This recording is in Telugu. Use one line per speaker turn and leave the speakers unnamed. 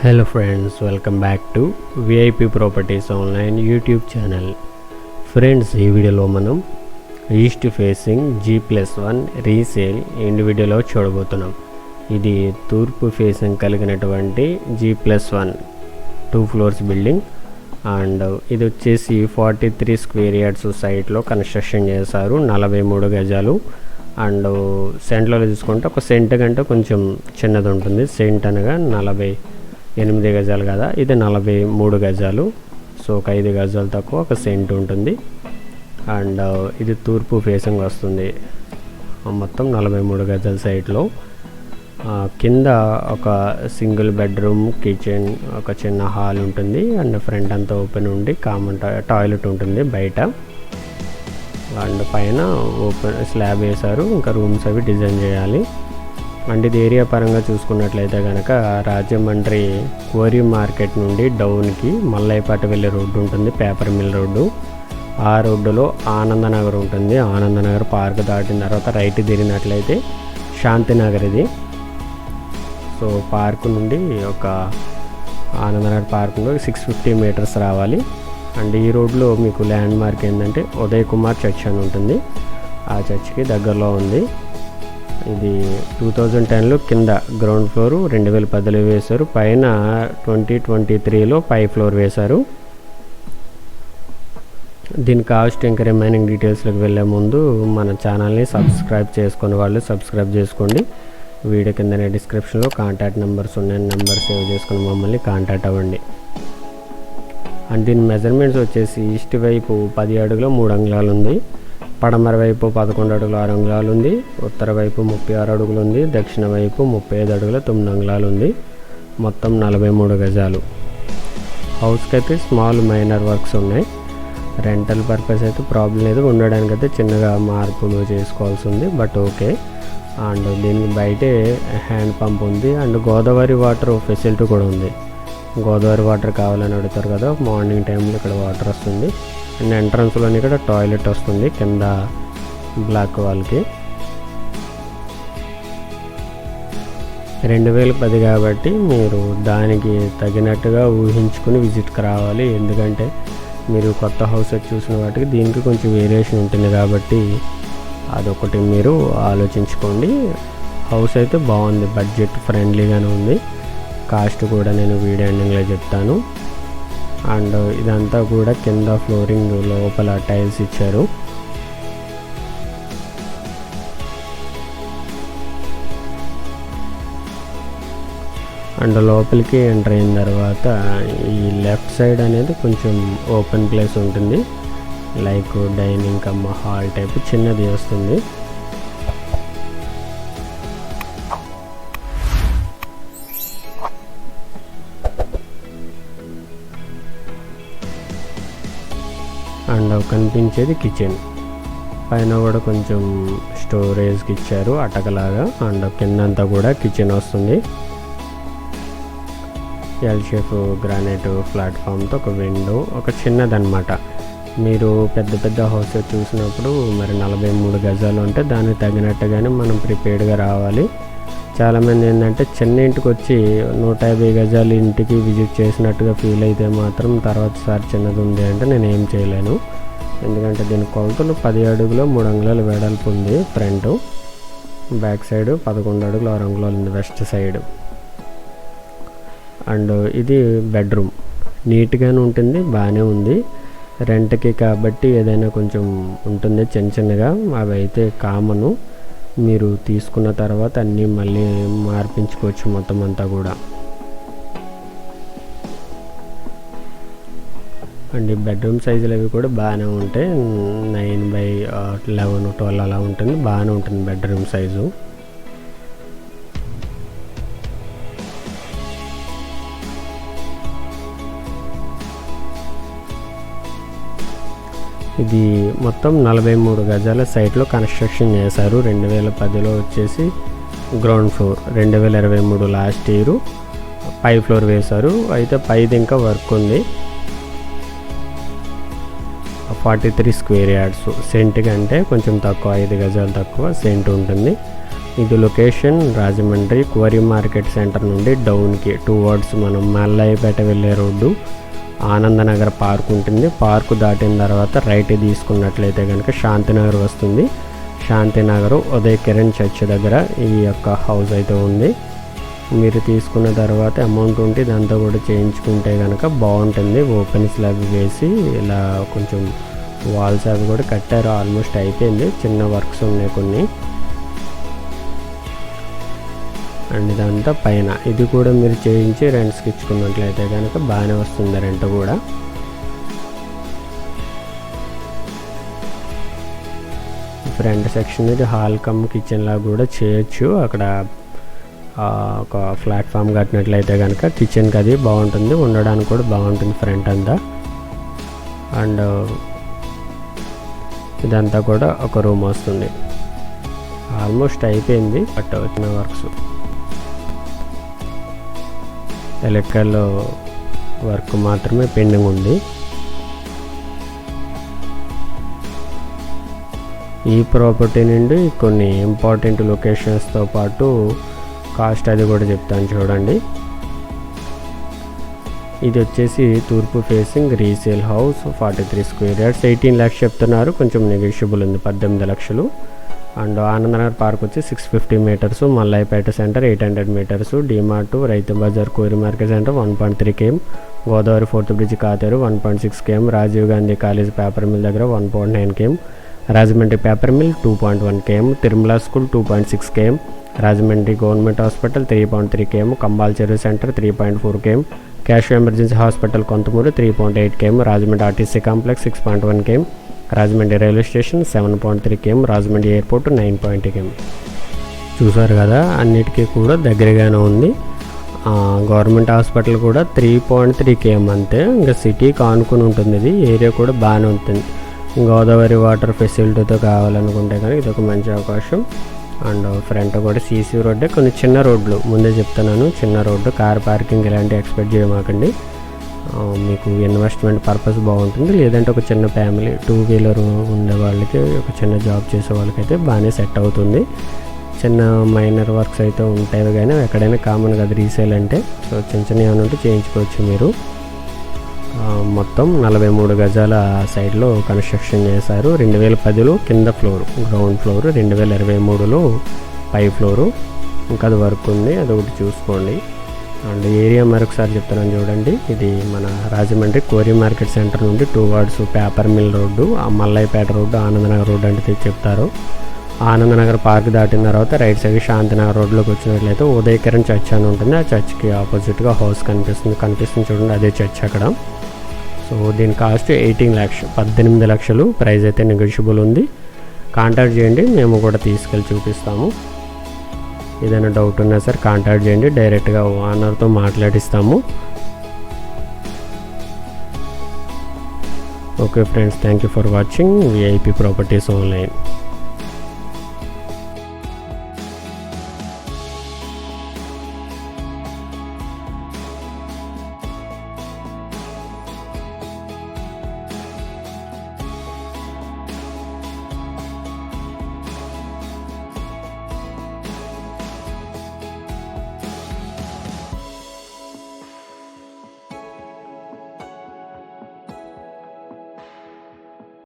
Hello friends welcome back to VIP properties online YouTube channel friends ఈ వీడియోలో మనం east facing G plus one resale ఇండివిజువల్లో చూడబోతున్నాం. ఇది తూర్పు ఫేసింగ్ కలిగినటువంటి G plus one two floors building and ఇది వచ్చేసి ఫార్టీ త్రీ స్క్వేర్ యార్డ్స్ సైట్లో కన్స్ట్రక్షన్ చేశారు. నలభై మూడు గజాలు అండ్ సెంట్లో చూసుకుంటే ఒక సెంట్ కంటే కొంచెం చిన్నది ఉంటుంది. సెంట్ అనగా నలభై ఎనిమిది గజాలు కదా ఇది నలభై మూడు గజాలు. సో ఒక ఐదు గజాలు తక్కువ ఒక సెంట్ ఉంటుంది. అండ్ ఇది తూర్పు ఫేసింగ్ వస్తుంది. మొత్తం నలభై మూడు గజాల సైట్లో. కింద ఒక సింగిల్ బెడ్రూమ్ కిచెన్ ఒక చిన్న హాల్ ఉంటుంది. అండ్ ఫ్రంట్ అంతా ఓపెన్ ఉండి కామన్ టాయిలెట్ ఉంటుంది బయట. అండ్ పైన ఓపెన్ స్లాబ్ వేశారు. ఇంకా రూమ్స్ అవి డిజైన్ చేయాలి. అండ్ ఇది ఏరియా పరంగా చూసుకున్నట్లయితే కనుక రాజమండ్రి కోరి మార్కెట్ నుండి డౌన్కి మల్లైపాటి వెళ్ళే రోడ్డు ఉంటుంది పేపర్ మిల్ రోడ్డు ఆ రోడ్డులో ఆనందనగర్ ఉంటుంది. ఆనందనగర్ పార్క్ దాటిన తర్వాత రైట్ తిరిగినట్లయితే శాంతినగర్ ఇది. సో పార్క్ నుండి ఒక ఆనందనగర్ పార్క్ నుండి సిక్స్ ఫిఫ్టీ మీటర్స్ రావాలి. అండ్ ఈ రోడ్లో మీకు ల్యాండ్ మార్క్ ఏంటంటే ఉదయ్ కుమార్ చర్చ్ అని ఉంటుంది. ఆ చర్చ్కి దగ్గరలో ఉంది. ఇది టూ థౌజండ్ టెన్లో కింద గ్రౌండ్ ఫ్లోర్ రెండు వేల పదిలో వేశారు. పైన ట్వంటీ ట్వంటీ త్రీలో పై ఫ్లోర్ వేశారు. దీని కాస్ట్ ఇంకా రిమైనింగ్ డీటెయిల్స్లోకి వెళ్ళే ముందు మన ఛానల్ని సబ్స్క్రైబ్ చేసుకునే వాళ్ళు సబ్స్క్రైబ్ చేసుకోండి. వీడియో కిందనే డిస్క్రిప్షన్లో కాంటాక్ట్ నెంబర్స్ ఉన్నాయి. నెంబర్ సేవ్ చేసుకుని మమ్మల్ని కాంటాక్ట్ అవ్వండి. అండ్ దీని మెజర్మెంట్స్ వచ్చేసి ఈస్ట్ వైపు పది అడుగులో మూడు అంగుళాలు ఉంది. పడమర వైపు పదకొండు అడుగులు ఆరు అంగుళాలు ఉంది ఉత్తర వైపు ముప్పై ఆరు అడుగులు ఉంది దక్షిణ వైపు ముప్పై ఐదు అడుగుల తొమ్మిది అంగుళాలు ఉంది మొత్తం నలభై మూడు గజాలు. హౌస్కి అయితే స్మాల్ మైనర్ వర్క్స్ ఉన్నాయి. రెంటల్ పర్పస్ అయితే ప్రాబ్లం లేదు. ఉండడానికి అయితే చిన్నగా మార్పులు చేసుకోవాల్సి ఉంది బట్ ఓకే అండ్ దీనికి బయటే హ్యాండ్ పంప్ ఉంది. అండ్ గోదావరి వాటర్ ఫెసిలిటీ కూడా ఉంది. గోదావరి వాటర్ కావాలని అడుగుతారు కదా మార్నింగ్ టైంలో ఇక్కడ వాటర్ వస్తుంది. అండ్ ఎంట్రన్స్లోని ఇక్కడ టాయిలెట్ వస్తుంది కింద బ్లాక్ వాల్కి. రెండు వేల పది కాబట్టి మీరు దానికి తగినట్టుగా ఊహించుకుని విజిట్కి రావాలి. ఎందుకంటే మీరు కొత్త హౌస్ చూసిన వాటికి దీనికి కొంచెం వేరియేషన్ ఉంటుంది కాబట్టి అదొకటి మీరు ఆలోచించుకోండి. హౌస్ అయితే బాగుంది బడ్జెట్ ఫ్రెండ్లీగానే ఉంది. కాస్ట్ కూడా నేను వీడియో ఎండింగ్లో చెప్తాను. అండ్ ఇదంతా కూడా కింద ఫ్లోరింగ్ లోపల టైల్స్ ఇచ్చారు. అండ్ లోపలికి ఎంటర్ అయిన తర్వాత ఈ లెఫ్ట్ సైడ్ అనేది కొంచెం ఓపెన్ ప్లేస్ ఉంటుంది. Like dining cum hall type చిన్నది వస్తుంది. అండ్ కనిపించేది కిచెన్ పైన కూడా కొంచెం స్టోరేజ్కి ఇచ్చారు అటకలాగా. అండ్ కిందంతా కూడా కిచెన్ వస్తుంది. ఎల్ షేప్ గ్రానైట్ ప్లాట్ఫామ్తో ఒక విండో ఒక చిన్నదనమాట మీరు పెద్ద పెద్ద హౌస్ చూసినప్పుడు మరి నలభై మూడు గజాలు ఉంటే దానికి తగినట్టుగానే మనం ప్రిపేర్డ్గా రావాలి. చాలామంది ఏంటంటే చిన్న ఇంటికి వచ్చి నూట యాభై గజాలు ఇంటికి విజిట్ చేసినట్టుగా ఫీల్ అయితే మాత్రం తర్వాత సారి చిన్నది ఉంది అంటే నేను ఏం చేయలేను. ఎందుకంటే దీని కొలతలు పది అడుగులు మూడు అంగుళాలు వెడల్పు ఉంది ఫ్రంట్. బ్యాక్ సైడ్ పదకొండు అడుగులు ఆరు అంగుళాలు ఉంది వెస్ట్ సైడ్. అండ్ ఇది బెడ్రూమ్. నీట్గానే ఉంటుంది బాగానే ఉంది. రెంట్కి కాబట్టి ఏదైనా కొంచెం ఉంటుంది చిన్న చిన్నగా అవి అయితే కామను. మీరు తీసుకున్న తర్వాత అన్నీ మళ్ళీ మార్పించుకోవచ్చు మొత్తం అంతా కూడా. అండ్ బెడ్రూమ్ సైజులు అవి కూడా బాగానే ఉంటాయి నైన్ బై లెవెన్ ట్వెల్వ్ అలా ఉంటుంది. బాగానే ఉంటుంది బెడ్రూమ్ సైజు. ఇది మొత్తం నలభై మూడు గజాల సైట్లో కన్స్ట్రక్షన్ చేశారు. రెండు వేల పదిలో వచ్చేసి గ్రౌండ్ ఫ్లోర్. రెండు వేల ఇరవై మూడు లాస్ట్ ఇయర్. పై ఫ్లోర్ వేశారు. అయితే పైది ఇంకా వర్క్ ఉంది. Forty three square yards. Cent కంటే కొంచెం తక్కువ ఐదు గజాలు తక్కువ సెంట్ ఉంటుంది. ఇది location Rajahmundry quarry market centre నుండి డౌన్కి. టూ వర్డ్స్ మనం మల్లయ్యపేట వెళ్ళే రోడ్డు. ఆనందనగర్ పార్క్ ఉంటుంది. పార్కు దాటిన తర్వాత రైట్ తీసుకున్నట్లయితే కనుక శాంతినగర్ వస్తుంది. శాంతినగర్ ఉదయ్ కిరణ్ చర్చ్ దగ్గర ఈ యొక్క హౌస్ అయితే ఉంది. మీరు తీసుకున్న తర్వాత అమౌంట్ ఉంటే ఇదంతా కూడా చేయించుకుంటే కనుక బాగుంటుంది. ఓపెన్ స్లాబ్ వేసి ఇలా కొంచెం వాల్స్ అవి కూడా కట్టారు. ఆల్మోస్ట్ అయిపోయింది. చిన్న వర్క్స్ ఉన్నాయి కొన్ని. అండ్ ఇదంతా పైన. ఇది కూడా మీరు చేయించి రెంట్స్కి ఇచ్చుకున్నట్లయితే కనుక బాగానే వస్తుంది రెంట్ కూడా. ఫ్రంట్ సెక్షన్ ఇది హాల్ కమ్ కిచెన్ లాగా కూడా చేయొచ్చు. అక్కడ ఒక ప్లాట్ఫామ్ కట్టినట్లయితే కనుక కిచెన్కి అది బాగుంటుంది ఉండడానికి కూడా బాగుంటుంది ఫ్రంట్ అంతా. అండ్ ఇదంతా కూడా ఒక రూమ్ వస్తుంది. ఆల్మోస్ట్ అయిపోయింది బట్ వచ్చిన వర్క్స్. ఎలక్ట్రికల్ వర్క్ మాత్రమే పెండింగ్ ఉంది. ఈ ప్రాపర్టీ నుండి కొన్ని ఇంపార్టెంట్ లొకేషన్స్తో పాటు కాస్ట్ అది కూడా చెప్తాను చూడండి. ఇది వచ్చేసి తూర్పు facing resale house forty three square yards. Eighteen lakhs చెప్తున్నారు. కొంచెం నెగోషియబుల్ ఉంది. పద్దెనిమిది లక్షలు. అండ్ ఆనందనగర్ పార్క్ వచ్చి six fifty metres Mallayipeta centre eight hundred metres DMart Rythu Bazar quarry market centre one point three KM Godavari fourth bridge Katheru one point six KM Rajiv Gandhi college paper mill దగ్గర one point nine KM Rajahmundry paper mill two point one KM Tirumala school two point six KM Rajahmundry government hospital three point three KM Kambala Cheruvu centre three point four KM cash emergency hospital Konthamuru three point eight KM Rajahmundry RTC complex six point one KM Rajahmundry railway station seven point three KM Rajahmundry airport nine point KM చూసారు కదా అన్నిటికీ కూడా దగ్గరగానే ఉంది. గవర్నమెంట్ హాస్పిటల్ కూడా త్రీ పాయింట్ త్రీ కేఎం అంతే. ఇంకా సిటీకి ఆనుకుని ఉంటుంది ఇది ఏరియా కూడా బాగానే ఉంటుంది. గోదావరి వాటర్ ఫెసిలిటీతో కావాలనుకుంటే కానీ ఇది ఒక మంచి అవకాశం. అండ్ ఫ్రంట్ కూడా సీసీ రోడ్డే కొన్ని చిన్న రోడ్లు. ముందే చెప్తున్నాను చిన్న రోడ్డు కార్ పార్కింగ్ ఇలాంటివి ఎక్స్పెక్ట్ చేయమాకండి. మీకు ఇన్వెస్ట్మెంట్ పర్పస్ బాగుంటుంది. లేదంటే ఒక చిన్న ఫ్యామిలీ టూ వీలర్ ఉండే వాళ్ళకి ఒక చిన్న జాబ్ చేసే వాళ్ళకైతే బాగానే సెట్ అవుతుంది. చిన్న మైనర్ వర్క్స్ అయితే ఉంటాయి కానీ ఎక్కడైనా కామన్ కదా రీసేల్ అంటే సో చిన్న చిన్న ఏమైనా ఉంటే చేయించుకోవచ్చు మీరు. మొత్తం నలభై మూడు గజాల సైడ్లో కన్స్ట్రక్షన్ చేశారు. రెండు వేల పదిలో కింద ఫ్లోర్ గ్రౌండ్ ఫ్లోర్ రెండు వేల ఇరవై మూడులో పై ఫ్లోరు ఇంకా అది వర్క్ ఉంది అది ఒకటి చూసుకోండి. అండ్ ఏరియా మరొకసారి చెప్తున్నాను చూడండి. ఇది మన రాజమండ్రి కోరి మార్కెట్ సెంటర్ నుండి towards paper mill road ఆ మల్లయ్యపేట రోడ్డు ఆనందనగర్ రోడ్డు అంటే చెప్తారు. ఆనందనగర్ పార్క్ దాటిన తర్వాత రైట్ సైడ్ శాంతినగర్ రోడ్లోకి వచ్చినట్లయితే ఉదయకిరణ్ చర్చ్ అని ఉంటుంది. ఆ చర్చ్కి ఆపోజిట్గా హౌస్ కనిపిస్తుంది. కనిపిస్తుంది చూడండి అదే చర్చ్ అక్కడ. సో దీని కాస్ట్ ఎయిటీన్ ల్యాక్స్ పద్దెనిమిది లక్షలు. ప్రైస్ అయితే నెగోషియబుల్ ఉంది. కాంటాక్ట్ చేయండి మేము కూడా తీసుకెళ్ళి చూపిస్తాము. ఏదైనా డౌట్ ఉన్నా సార్ కాంటాక్ట్ చేయండి. డైరెక్ట్గా ఓనర్తో మాట్లాడిస్తాము. Okay friends thank you for watching VIP properties online